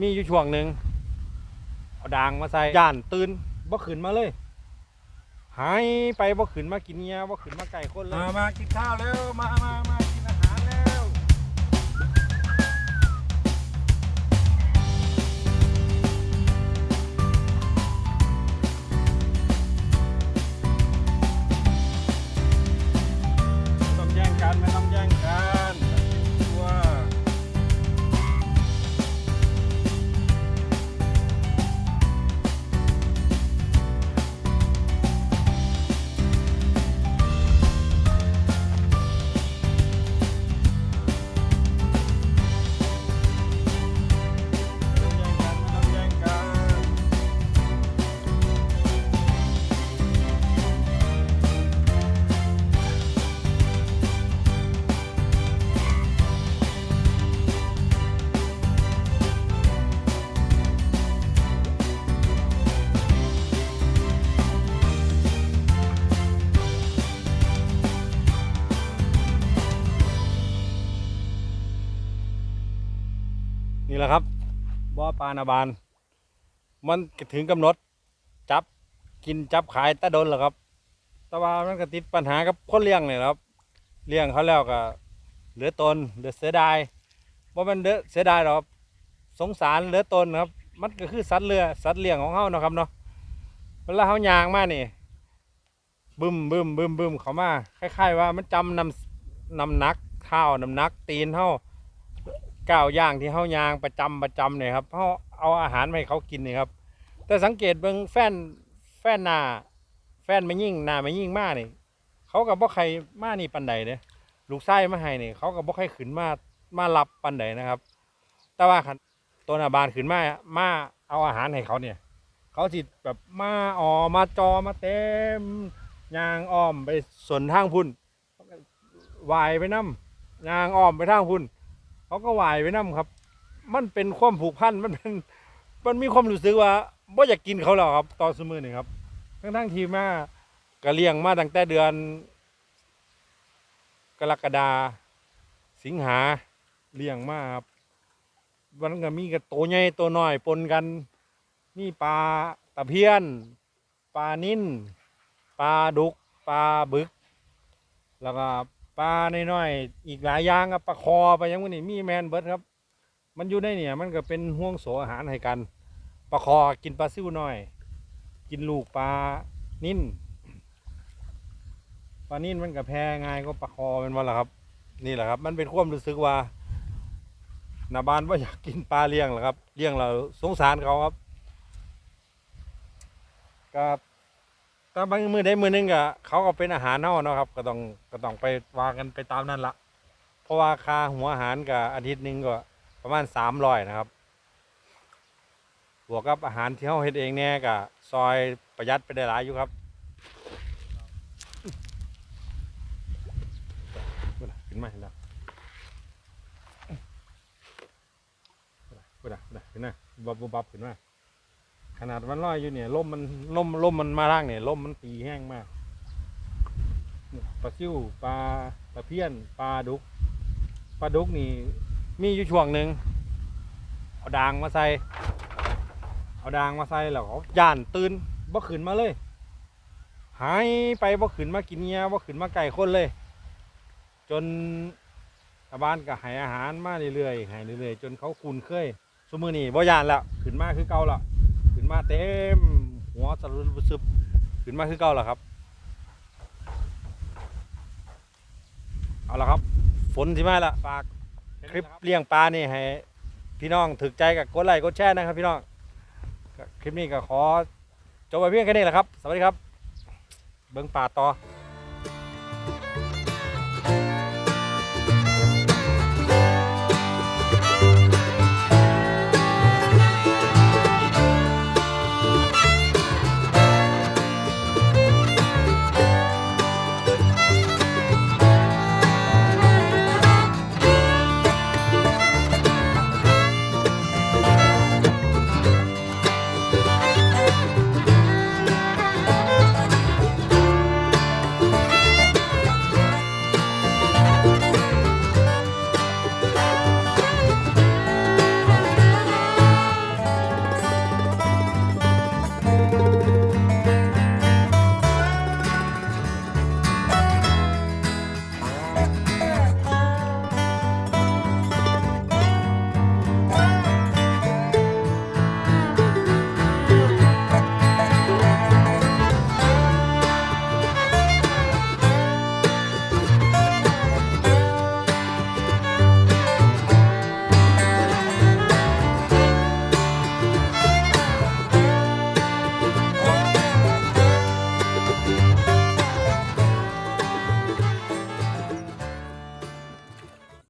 มีอยู่ช่วงหนึ่งเอาด่างมาใส่ย่านตื่นบ่ขึ้นมาเลย หายไปบ่ขึ้นมากินเงียบ่ขึ้นมาไก่คนเลย มามากินข้าวแล้วมามา นี่แหละครับบ่อปลานาบาน มันถึงกำหนด จับกินจับขายตะดนแล้วครับ แต่ว่ามันก็ติดปัญหากับคนเลี้ยงเนี่ยครับ เลี้ยงเขาแล้วก็เหลือตนเหลือเสียดายว่ามันเด้อเสียดายหรอกสงสารเหลือตนครับ มันก็คือสัตว์เรือสัตว์เลี้ยงของเขานะครับเนาะเวลาเขายางมานี่บึมบึมบึมบึมเขามาคล้ายๆว่ามันจำนำนำหนักข้านำหนักตีนเขา ก้าวย่างที่เฮายางประจำประจำเนี่ยครับเฮาเอาอาหารให้เขากินนี่ครับ แต่สังเกตเบิ่งแฟนแฟนหน้าแฟนไม่ยิ่งหน้าไม่ยิ่งมากนี่เขากับบ่ใครมานี่ปันใดเด้ลูกไส้มาให้นี่เขากับบ่ใครขึ้นมามารับปันใดนะครับ แต่ว่าคันตัวนาบานขึ้นมามาเอาอาหารให้เขาเนี่ย เขาสิตแบบมาออมาจอมาเต็มยางอ้อมไปสวนทางพุ่นวายไปน้ำยางอ้อมไปทางพุ่น เขาก็ไหวายไปน้ำครับ มันเป็นความผูกพันมันเป็นมันมีความรู้สึกว่าบ่อยากกินเขาแล้วครับตอนสมือนี่ครับทั้งทั้งๆทีมากะเลี้ยงมาตั้งแต่เดือน กรกฎาสิงหาเลี้ยงมาครับมันก็มีกับตัวใหญ่ตัวน้อยปนกันมีปลาตะเพียนปลานิ่นปลาดุกปลาบึก แล้วก็ ปลาน้อยๆอีกหลายอย่างครับปลาคอไปลายังวันนี้มีแมนเบิร์ดครับ มันอยู่ในเนี่ยมันก็เป็นห่วงโสอาหารให้กันปลาคอกินปลาซิวน้อย กินลูกปลานิ่นปลานิ่นมันก็แพ้ง่ายก็ปลาคอเป็นว่าล่ะครับ นี่แหละครับ มันเป็นความรู้สึกว่าหนาบานว่าอยากกินปลาเลี้ยงเหรอครับเลี้ยงเราสงสารเขาครับก็ แต่บางมือได้มือหนึงก็เขาก็เป็นอาหารเน่าเนาะครับ ก็ต้องก็ต้องไปวางกันไปตามนั้นละเพราะว่าค่าหัวอาหารกับอาทิตย์หนึงก็ประมาณสามร้อยนะครับ บวกกับอาหารที่เขาเฮ็ดเองเนี่ยก็ซอยประหยัดไปได้หลายอยู่ครับขึ้นมาเห็นแล้วขึ้นมาขึ้นมาบับบับขึ้นมา ขนาดมันลอยอยู่เนี่ยลมมันลมลมมันมาล่างเนี่ยลมมันตีแห้งมากปลาซิวปลาตะเพียนปลาดุกปลาดุกนี่มีอยู่ช่วงหนึ่งเอาด่างมาใส่เอาดางมาใส่แล้วเขาย่านตื่นบ่ขึ้นมาเลยหายไปบ่ขึ้นมากินเงี้ยบ่ขึ้นมาไก่คนเลย จนชาวบ้านก็ให้อาหารมาเรื่อยๆให้เรื่อยๆจนเขาคุ้นเคยสมือนี่บ่ย่านแล้วขึ้นมาคือเก่าแล้ว นมาเต็ม หัวสรุปซึบขึ้นมาคือเก่าแล้วครับ เอาละครับ ฝนที่มาละฝากคลิปเลี้ยงปลานี่ให้พี่น้องถึกใจกับกดไลค์กดแชร์นะครับพี่น้องคลิปนี้ก็ขอจบไปเพียงแค่นี้แหละครับ สวัสดีครับ เบิ้งป่าต่อ